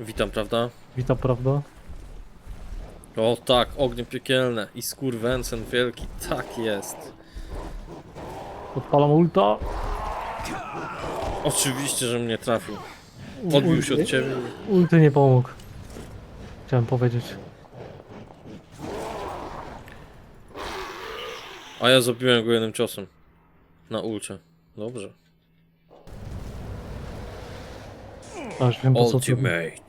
Witam, prawda? Witam, prawda? O tak, ognie piekielne i skurwęcen wielki, tak jest. Odpalam ulta. Oczywiście, że mnie trafił. Odbił się od ciebie. Ulty nie pomógł. Chciałem powiedzieć. A ja zabiłem go jednym ciosem. Na ulcie. Dobrze. A już wiem po co, Ultimate.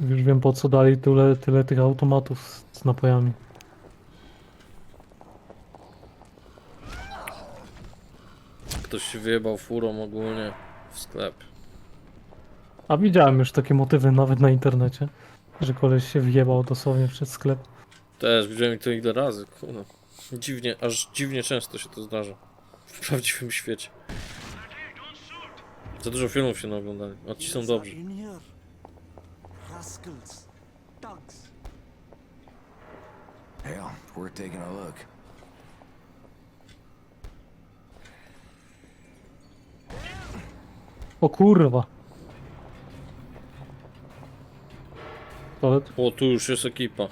już wiem po co dali tyle, tyle tych automatów z, z napojami. Ktoś się wyjebał furą ogólnie w sklep. A widziałem już takie motywy nawet na internecie, że koleś się wjebał dosłownie przed sklep. Też widziałem to ile razy, kurwa. Dziwnie, aż dziwnie często się to zdarza. W prawdziwym świecie. Za dużo filmów się naoglądali. A ci są dobrzy. In here. Rascals. Thugs. Hell, we're taking a look. O kurwa. Toalet? O, tu już jest ekipa.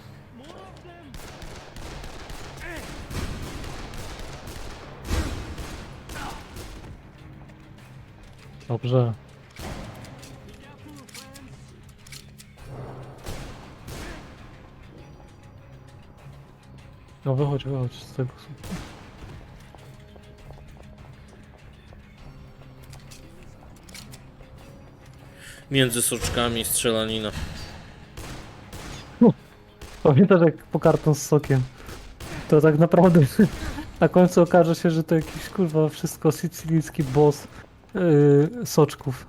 Dobrze. No wychodź, wychodź z tego słupu. Między soczkami strzelanina. Pamiętasz jak po karton z sokiem? To tak naprawdę na końcu okaże się, że to jakiś kurwa wszystko sycylijski boss yy, soczków.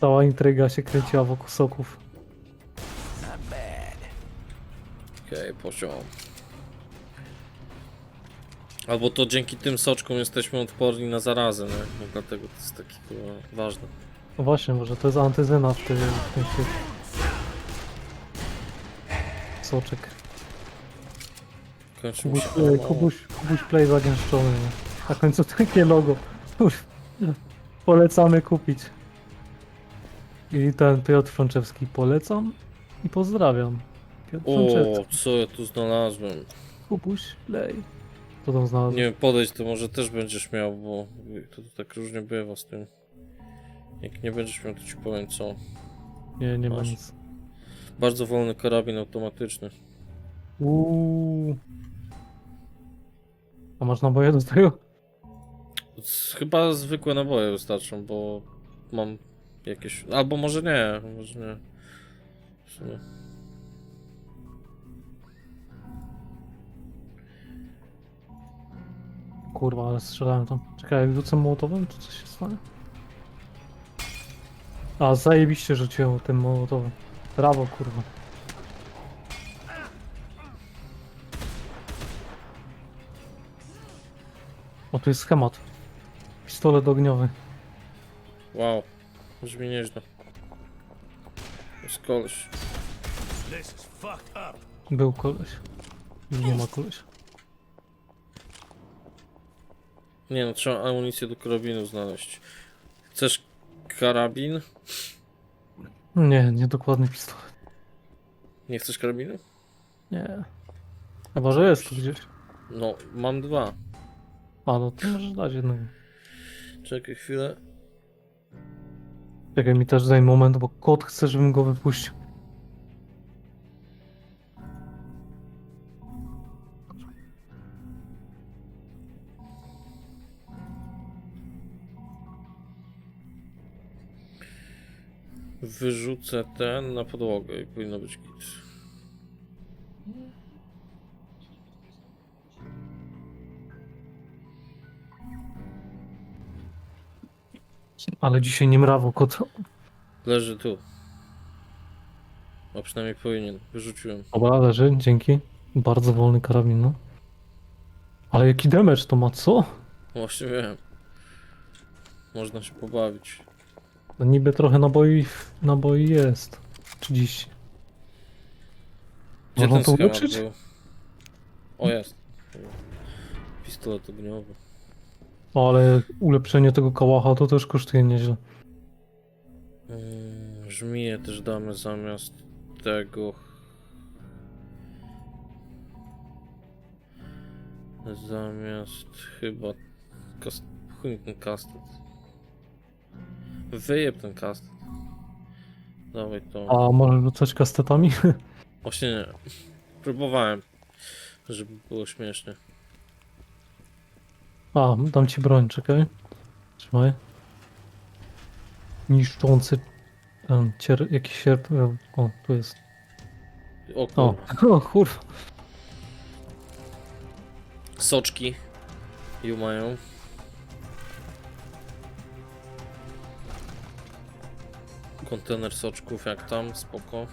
Cała intryga się kręciła wokół soków. Okej, poziom. Albo to dzięki tym soczkom jesteśmy odporni na zarazę, nie? No dlatego to jest taki kurwa ważne. No właśnie, może to jest antyzyna w tym, w tym świecie. Soczek. Kończy mi Kubuś, Kubuś, Kubuś Play zagęszczony. nie? Na końcu takie logo. Polecamy kupić. I ten Piotr Frączewski polecam i pozdrawiam. Piotr O, Frączewski, co ja tu znalazłem? Kubuś Play. Co tam znalazł? Nie wiem, podejść to może też będziesz miał, bo to, to tak różnie bywa z tym. Jak nie będziesz miał, to ci powiem co. Nie, nie ma Masz. nic. Bardzo wolny karabin automatyczny. Uuu. A masz naboje do tego? Chyba zwykłe naboje wystarczą, bo mam jakieś. Albo może nie, może nie. Kurwa, ale strzelałem tam. Czekaj, jak rzucę mołotowym, to coś się stanie? A, zajebiście rzuciłem tym mołotowym. Brawo, kurwa. O, tu jest schemat. Pistolet ogniowy. Wow, brzmi nieźle. Jest koleś. Był koleś. Już nie ma koleś. Nie no, trzeba amunicję do karabinu znaleźć. Chcesz karabin? Nie, nie dokładny pistolet. Nie chcesz karabinu? Nie. Chyba, że jest tu gdzieś. No, mam dwa. A, no to możesz dać jednego. Czekaj chwilę. Czekaj mi też daj moment, bo kot chce, żebym go wypuścił. Wyrzucę ten na podłogę i powinno być git. Ale dzisiaj nie mrawo kot. Leży tu. A przynajmniej powinien. Wyrzuciłem. Dobra, leży, dzięki. Bardzo wolny karabin, no. Ale jaki damage to ma, co? Właśnie wiem. Można się pobawić. No niby trochę naboi, naboi jest. 30. Gdzie Można ten to schemat ulepszyć? był? O jest. Pistolet ogniowy. Ale ulepszenie tego kałacha to też kosztuje nieźle. Mm, Żmiję też damy zamiast tego. Zamiast chyba kast... chuj ten kastet. Wyjeb ten kastet. Dawaj to. A może rzucać kastetami? Właśnie nie. Próbowałem, żeby było śmiesznie. A, dam ci broń, czekaj. Trzymaj. Niszczący ten cier... jakiś sierp... e, O, tu jest. O O, kurwa. o kurwa. Soczki. Ju mają. Kontener soczków jak tam, spoko.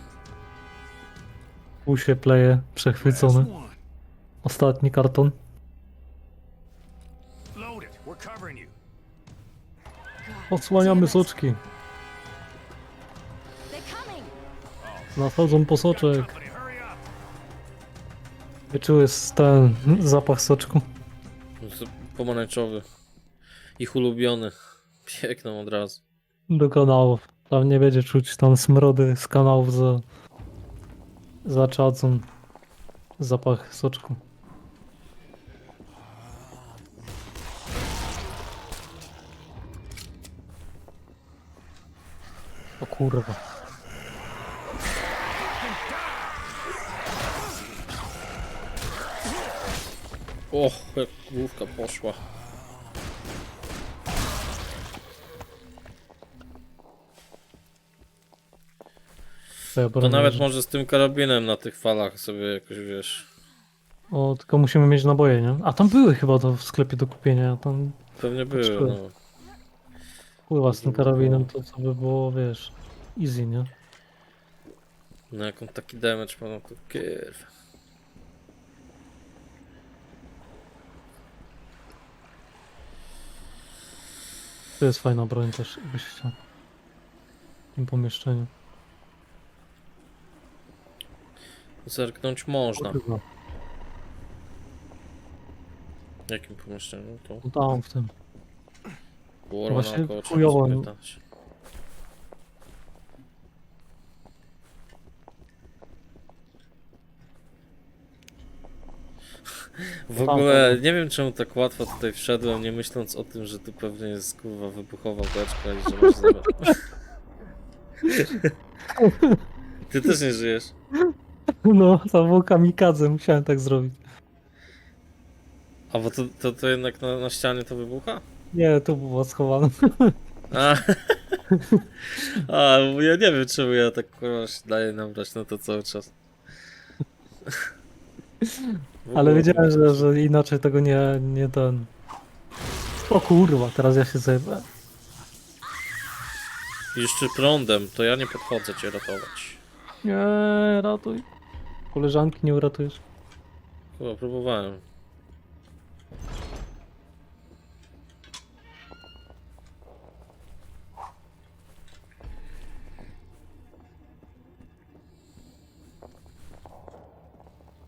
Tu się pleje, przechwycony. Ostatni karton. Odsłaniamy soczki. Nadchodzą po soczek. Wyczuły ten zapach soczku. Z- Pomarańczowy. Ich ulubiony. Piękną od razu. Do kanałów. Tam nie będzie czuć tam smrody z kanałów za... za czadzą. Zapach soczku. O kurwa. O, jak główka poszła. To, nawet że- może z tym karabinem na tych falach sobie jakoś wiesz. O, tylko musimy mieć naboje, nie? A tam były chyba to w sklepie do kupienia. Tam Pewnie były, Poczekaj. no. Pływa z tym karabinem, to co by było, wiesz, easy, nie? No jak on taki damage ma, no to. To jest fajna broń też, jakbyś chciał. W tym pomieszczeniu. Zerknąć można. W jakim pomieszczeniu to? no tam w tym. Było Właśnie trzeba chujowo, no. zapytać. W ogóle nie wiem czemu tak łatwo tutaj wszedłem, nie myśląc o tym, że tu pewnie jest kurwa wybuchowa beczka i że masz zamiar. Ty też nie żyjesz. No, to było kamikadze, musiałem tak zrobić. A bo to, to, to jednak na, na ścianie to wybucha? Nie, tu było schowane. A, A bo ja nie wiem czemu ja tak kurwa się daję nabrać na to cały czas. W Ale ogóle- wiedziałem, że, że inaczej tego nie, nie ten... O kurwa, teraz ja się zajmę. Jeszcze prądem, to ja nie podchodzę cię ratować. Nie, ratuj. Koleżanki nie uratujesz. Chyba próbowałem.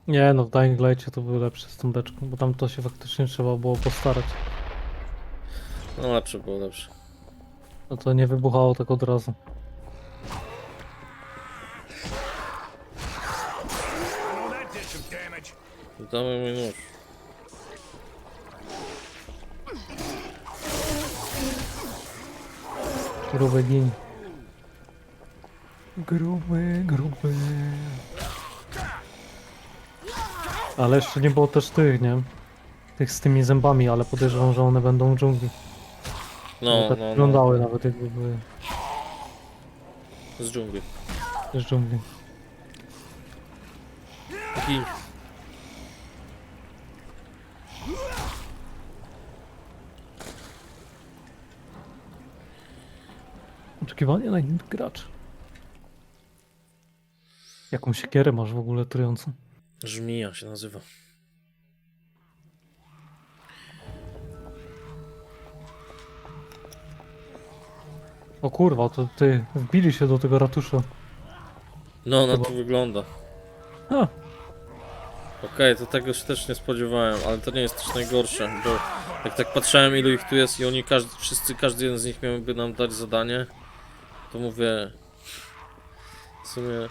Nie no, w Dying Light'cie to był lepszy z tą beczką, bo tam to się faktycznie trzeba było postarać. No lepsze było lepsze. No to nie wybuchało tak od razu. Know that did some damage. Damy mój nóż. Gruby gin. Gruby, gruby. Ale jeszcze nie było też tych, nie? Tych z tymi zębami, ale podejrzewam, że one będą w dżungli. No, tak no, no. wyglądały nawet jakby były Z dżungli. z dżungli. Taki... Oczekiwanie na inny gracz. Jaką siekierę masz w ogóle trującą? Żmija się nazywa. O kurwa, to ty wbili się do tego ratusza. No, na to wygląda. A, Okej, to tego się też nie spodziewałem, ale to nie jest też najgorsze, bo jak tak patrzałem ilu ich tu jest i oni każdy, wszyscy, każdy jeden z nich miałby nam dać zadanie, To mówię... W sumie...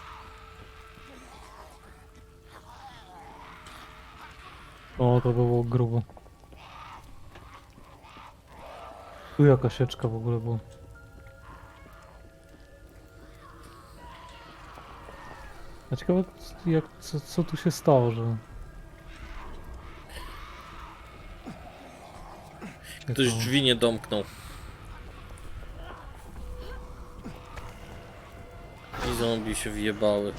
O, to by było grubo. Tu jaka sieczka w ogóle była. A ciekawe, jak, co, co tu się stało, że... Ktoś drzwi nie domknął. I zombie się wjebały.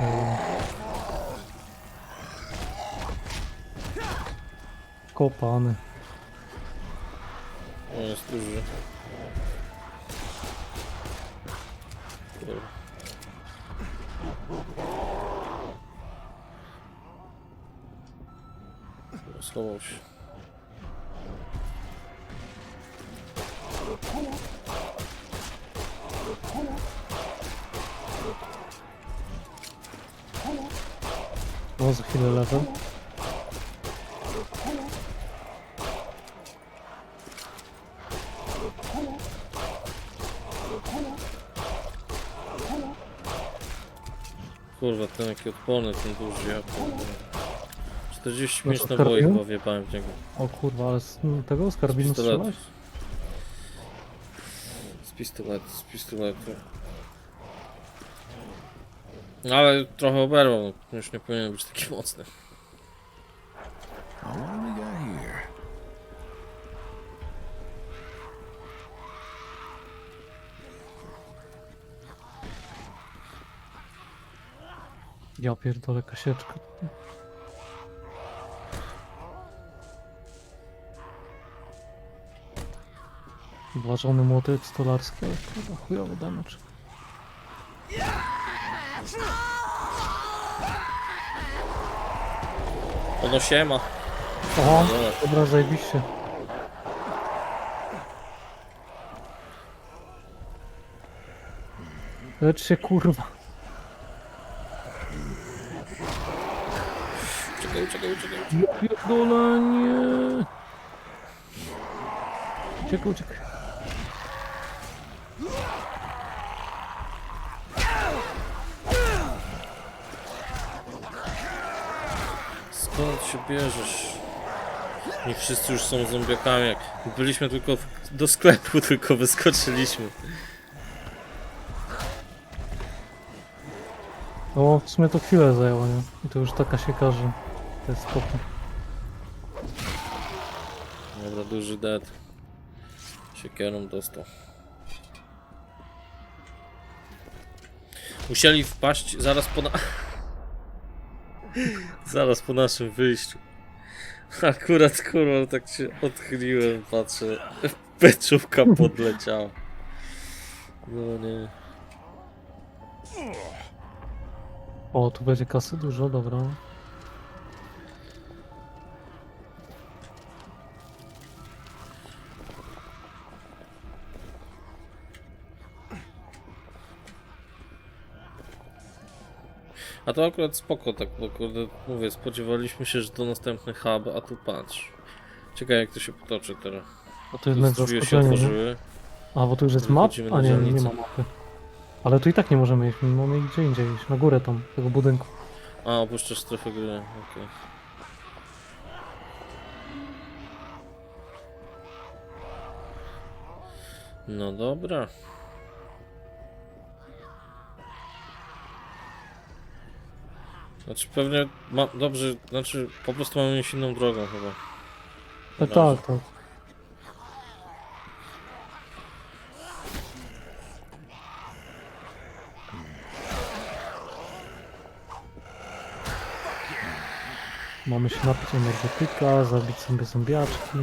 e, Kopany. O, jest duży. Schował się. O, za chwilę level. Kurwa, ten jaki odporny, ten duży, ja pierdolę. 40 No to śmieszne naboi trafił? chyba wjebałem w niego. O kurwa, ale z m, tego z karabinu strzelać? Z pistoletu, z pistoletu. No, Ale trochę oberwał, no, już nie powinien być taki mocny. Ja pierdolę kasieczkę. Ważony młotek stolarski, ale kurwa chujowy damage. Ono się ma. Oho, Dobra. dobra, zajebiście. Lecz się kurwa. Uciekaj, uciekaj, uciekaj. Ja pierdolę, nie. Uciekaj, uciekaj. Skąd się bierzesz? Nie wszyscy już są zombiakami. Jak byliśmy tylko w, do sklepu, tylko wyskoczyliśmy. No, w sumie to chwilę zajęło, nie? I to już taka się każe. To jest spoko. Dobra, duży dead. Siekierą dostał. Musieli wpaść zaraz po na... zaraz po naszym wyjściu. Akurat kurwa tak się odchyliłem, patrzę. Peczówka podleciała. No nie. O, tu będzie kasy dużo, dobra. A to akurat spoko tak, bo kurde, mówię, spodziewaliśmy się, że to następny hub, a tu patrz. Ciekawe jak to się potoczy teraz. A to jednak drzwi się otworzyły. A, bo tu już jest map? A nie, nie ma mapy. Ale tu i tak nie możemy iść, mamy gdzie indziej iść, na górę tam, tego budynku. A, opuszczasz strefę gry, okej. No dobra. Znaczy pewnie ma, dobrze, znaczy po prostu mamy iść inną drogą chyba. No tak, tak. Mamy się napić energetyka, zabić sobie zombiaczki.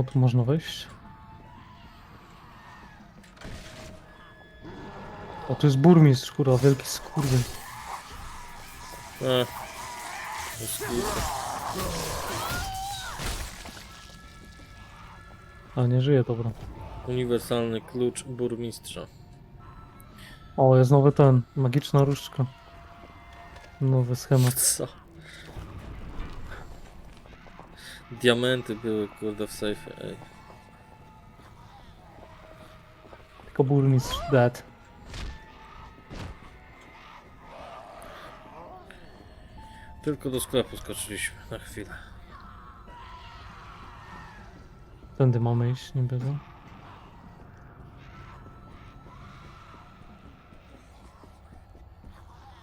O, tu można wejść. O, tu jest burmistrz, kurwa, wielki skurwy. E. A nie żyje, dobra. Uniwersalny klucz burmistrza. O, jest nowy ten, magiczna różdżka. Nowy schemat. Co? Diamenty były kurde w sejfie, ej. Tylko burmistrz dead. Tylko do sklepu skoczyliśmy na chwilę. Tędy mamy iść, nie będę.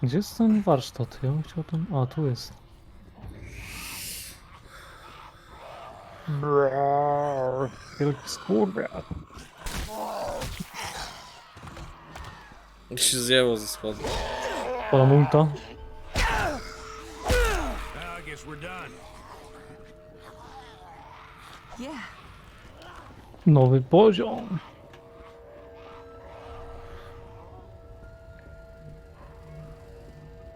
Gdzie jest ten warsztat? Ja bym chciał ten... A, tu jest. Wielki skurwiel. Jak się zjęło ze I guess we're done. Yeah. Nowy poziom.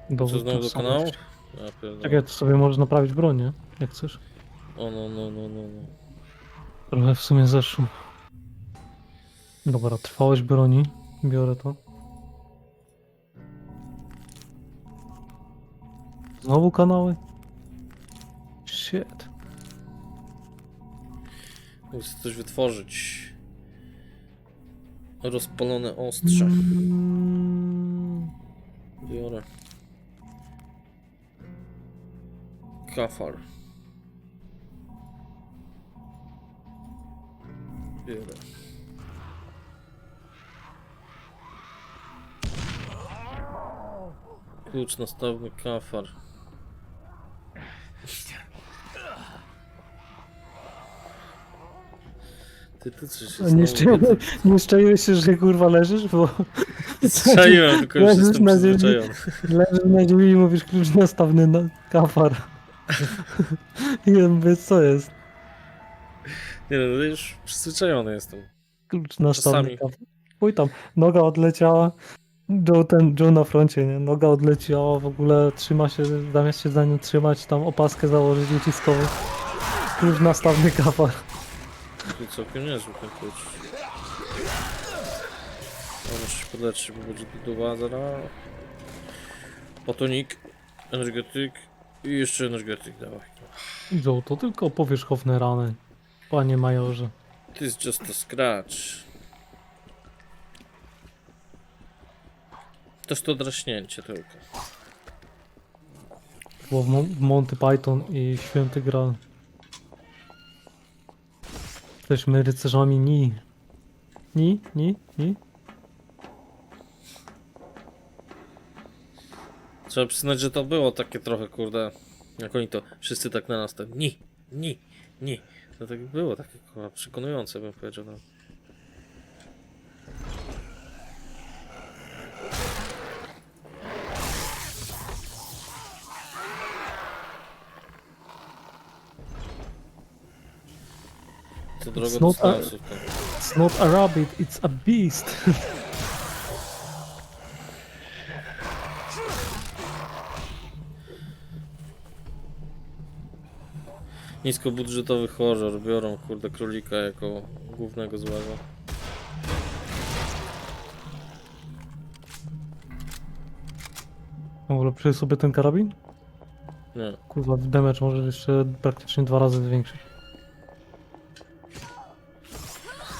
Co Dowód znowu do kanału? tożsamości. Ja pierdolę. Czekaj, to sobie możesz naprawić broń, nie? Jak chcesz. O no no no no no. Trochę w sumie zeszło. Dobra, trwałość broni. Biorę to. Znowu kanały? Shit. Muszę coś wytworzyć. Rozpalone ostrze. Mm, Biorę. Kafar. Biorę. Klucz nastawny kafar. Ty, ty coś się Nie znowu- nie szczaiłeś się, że kurwa leżysz, bo Strzeliłem, tylko już Leżysz jestem na ziemi. przyzwyczajony. leżysz na ziemi i mówisz klucz nastawny na kafar. I mówię, co jest? Nie no, już przyzwyczajony jestem. Klucz Czasami. kafar. Pój tam, noga odleciała. Joe ten, Joe na froncie, nie? Noga odleciała, w ogóle trzyma się, zamiast się za nią trzymać, tam opaskę założyć uciskową. Klucz nastawny kafar. Tu całkiem niezły ten klucz. No, muszę się podleczyć, bo będzie budowa zaraz. Potonik, energetyk i jeszcze energetyk, dawaj. Joe, to tylko powierzchowne rany. Panie majorze. To jest just a scratch. To jest to draśnięcie tylko. Było w, Mon- w Monty Python i Święty Graal. Jesteśmy rycerzami Ni. Ni? Ni? Ni? Trzeba przyznać, że to było takie trochę, kurde, jak oni to, wszyscy tak na nas, tak, ni, ni, ni. To tak było takie, kurwa, przekonujące, bym powiedział. No. Co drogo It's not a-. It's not a rabbit, it's a beast. Niskobudżetowy horror, biorą kurde królika jako głównego złego. W ogóle przyjął sobie ten karabin? Nie. Kurwa, damage może jeszcze praktycznie dwa razy zwiększyć.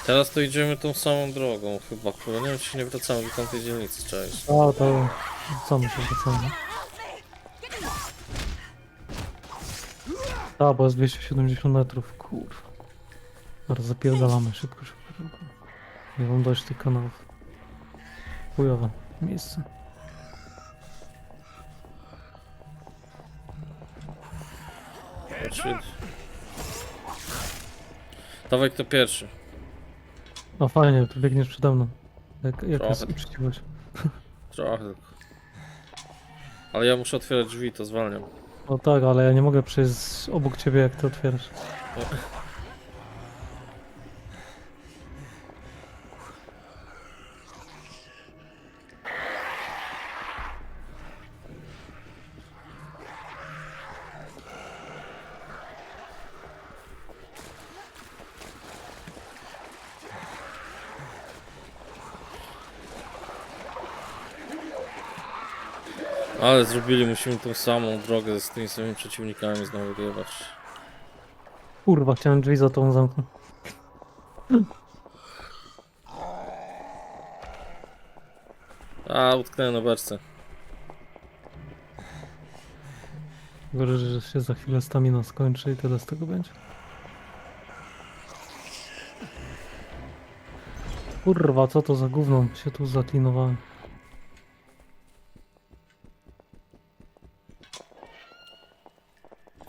Teraz to idziemy tą samą drogą chyba, kurwa. Nie wiem czy się nie wracamy do tamtej dzielnicy, cześć. A, to... Co my się wracamy? A, bo jest 270 metrów, kurwa. Teraz zapierdalamy szybko, szybko, szybko. Nie mam dość tych kanałów. Chujowe miejsce. Znaczy... Dawaj kto pierwszy. No fajnie, tu biegniesz przede mną. Jak, jak Trochę. jest uczciwość. Trochę tylko. Ale ja muszę otwierać drzwi, to zwalniam. No tak, ale ja nie mogę przejść obok ciebie jak ty otwierasz. Ale zrobili, musimy tą samą drogę z tymi samymi przeciwnikami znowu jebać. Kurwa, chciałem drzwi za tą zamknąć. A, utknąłem na beczce. Gorzej, że się za chwilę stamina skończy i tyle z tego będzie. Kurwa, co to za gówno się tu zaklinowałem.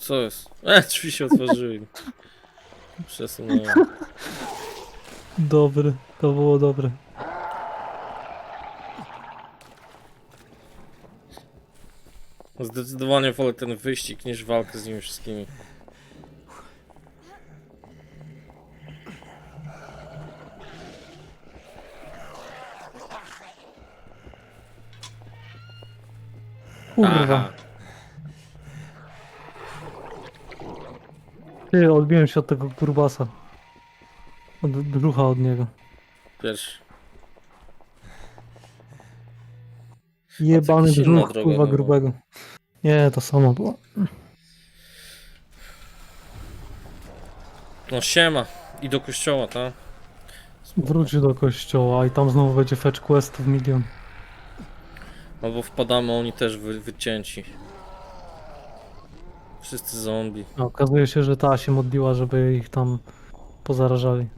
Co jest? E, drzwi się otworzyły. Przesunąłem. Dobry, to było dobre. Zdecydowanie wolę ten wyścig niż walkę z nimi wszystkimi. Ty, odbiłem się od tego kurbasa. Od od niego. Pierwszy. Jebany inna brzuch, droga kurwa, była. grubego. Nie, to samo było. No siema. I do kościoła, tak? Wróć do kościoła i tam znowu będzie fetch quest w milion. Albo wpadamy, oni też wy, wycięci. Wszyscy zombie. A okazuje się, że ta się modliła, żeby ich tam pozarażali.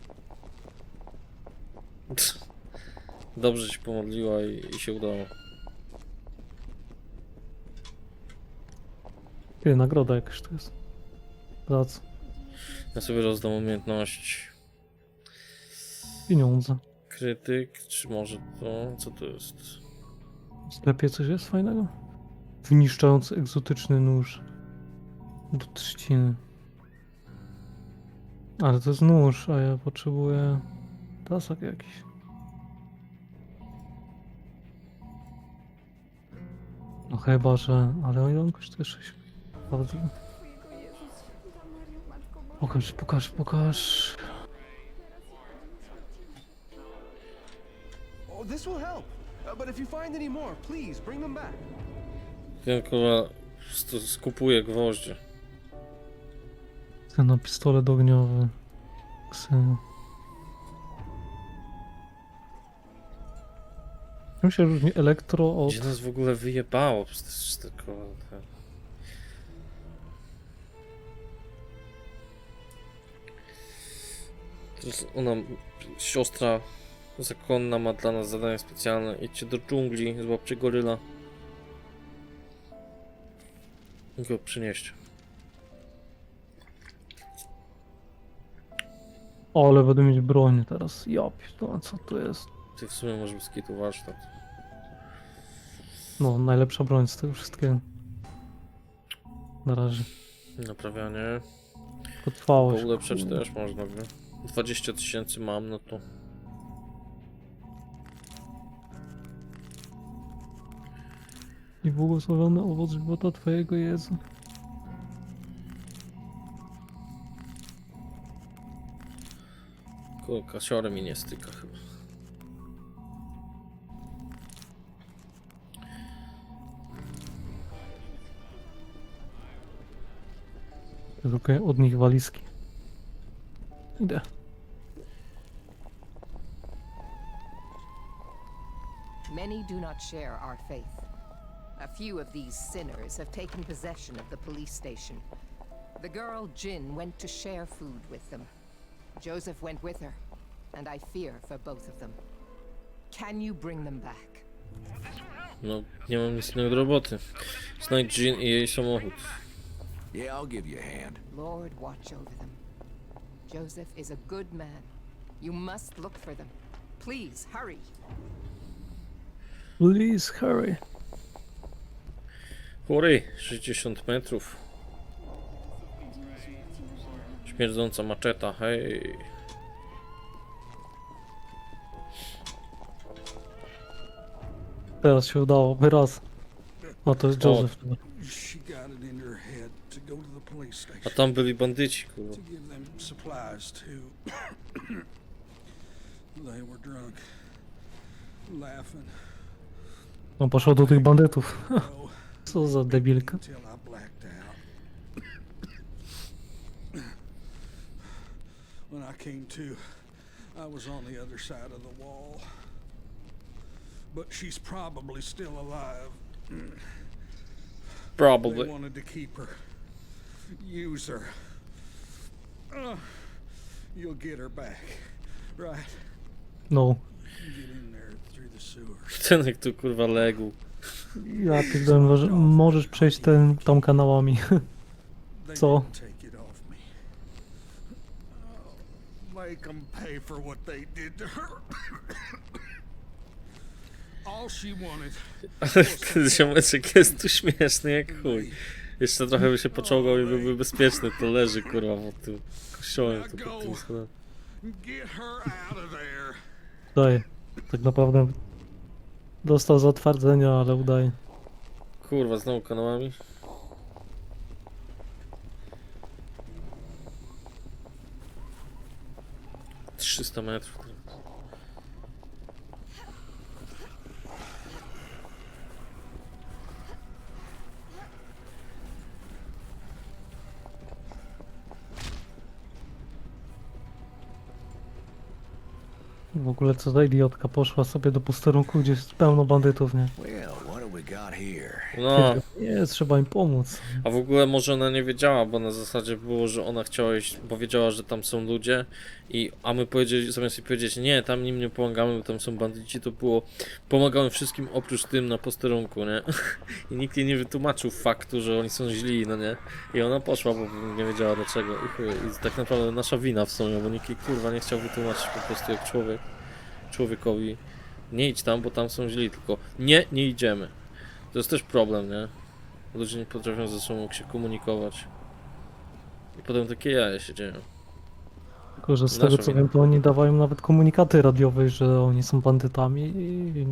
Dobrze się pomodliła i, i się udało. Ty, nagroda jakaś tu jest. Za co? Ja sobie rozdam umiejętność Pieniądze. krytyk, czy może to... co to jest? W sklepie coś jest fajnego? Wyniszczający egzotyczny nóż. Do trzciny. Ale to jest nóż, a ja potrzebuję tasak jakiś. No chyba, że... Ale on kosztuje 6. Bardzo. Pokaż, pokaż, pokaż. Oh, this will help. Uh, but if you find any more, please bring them back. Tylko st- skupuję gwoździe. Na pistolet ogniowy. Ksyno. Czym się różni elektro od... Gdzie nas w ogóle wyjebało? Przecież tylko... te- To jest ona, siostra zakonna ma dla nas zadanie specjalne. Idźcie do dżungli, złapcie goryla. I go przynieście. Ale będę mieć broń teraz. Ja pierdolę, co to jest? Ty w sumie może być kitu warsztat. No, najlepsza broń z tego wszystkiego. Na razie. Naprawianie. Bo Potrwałość. ulepszać też można by. 20 tysięcy mam, no to... I błogosławiony owoc żywota Twojego Jezu. Ko- Kasiory mi nie styka chyba. Szukaj od nich walizki. Idę. Many do not share our faith. A few of these sinners have taken possession of the police station. The girl Jin went to share food with them. Joseph went with her, and I fear for both of them. Can you bring them back? No, nie mam nic innego do roboty. Znajdź Jean i jej samochód. Yeah, I'll give you a hand. Lord, watch over them. Joseph is a good man. You must look for them. Please, hurry. Please hurry. Chory, 60 metrów. Śmierdząca maczeta, hej. Teraz się udało, wyraz. O, to jest O. Joseph. She got it in her head to go to the police A station tam byli bandyci, kurwa. to give them supplies too. they were drunk, laughing. On poszedł do tych bandytów. Oh, Co za debilka. Till I blacked out. when I came to, I was on the other side of the wall. But she's probably still alive. They Probably. wanted to keep her. Use her. Uh, you'll get her back. Right? No. Get in there through the sewers. Ten jak tu kurwa legł. Ja pierdolę, możesz przejść ten, tą kanałami. They Co? didn't take it off me. Oh, make them pay for what they did to her. Wanted Ten ziomeczek jest tu śmieszny jak chuj. Jeszcze trochę by się poczołgał i byłby bezpieczny, to leży kurwa pod tym kościołem. To pod tym schodem. get her out of there. Udaje. Tak naprawdę dostał zatwardzenia, ale udaje. Kurwa, znowu kanałami? Trzysta metrów. W ogóle co za idiotka poszła sobie do posterunku, gdzie jest pełno bandytów, nie? Well, No, Nie, trzeba im pomóc. a w ogóle może ona nie wiedziała, bo na zasadzie było, że ona chciała iść, bo wiedziała, że tam są ludzie i a my powiedzieli, zamiast jej powiedzieć, nie, tam nim nie pomagamy, bo tam są bandyci, to było, pomagamy wszystkim oprócz tym na posterunku, nie? I nikt jej nie wytłumaczył faktu, że oni są źli, no nie? I ona poszła, bo nie wiedziała dlaczego i chuj. I tak naprawdę nasza wina w sumie, bo nikt jej kurwa nie chciał wytłumaczyć po prostu jak człowiek, człowiekowi, nie idź tam, bo tam są źli, tylko nie, nie idziemy. To jest też problem, nie? Ludzie nie potrafią ze sobą się komunikować. I potem takie jaja się dzieją. Tylko, że z tego co wiem, to oni dawają nawet komunikaty radiowe, że oni są bandytami i...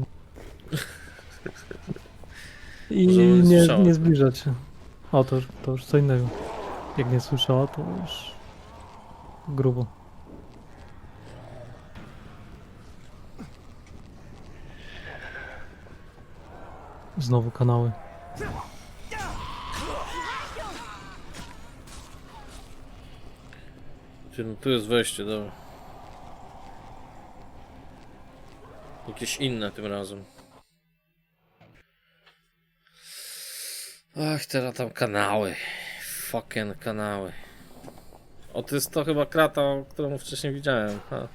I Może nie nie, słyszała. nie zbliżać się. O, to już, to już co innego. Jak nie słyszała, to już grubo. Znowu kanały. No tu jest wejście, dobra. Jakieś inne tym razem. Ach, teraz tam kanały. Fucking kanały. O, to jest to chyba krata, którą wcześniej widziałem. Ha.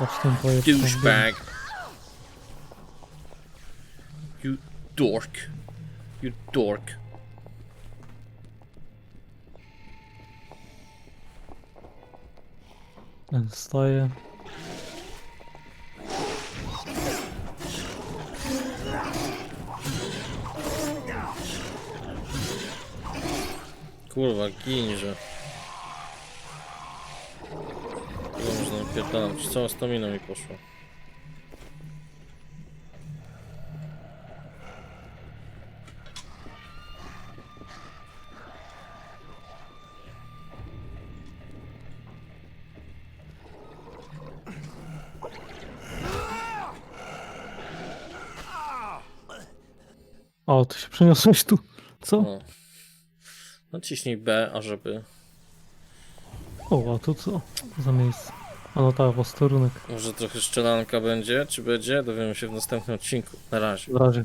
Patrz ten pojazd. Douchebag. You dork. You dork. Ten Staje. Kurwa, ginże. Ile można napierdalać? Cała stamina mi poszła. O, ty się przeniosłeś tu. Co? O. Naciśnij B, ażeby. O, a tu co? Co za miejsce? A no tak, posterunek. Może trochę szczelanka będzie, czy będzie? Dowiemy się w następnym odcinku. Na razie. W razie.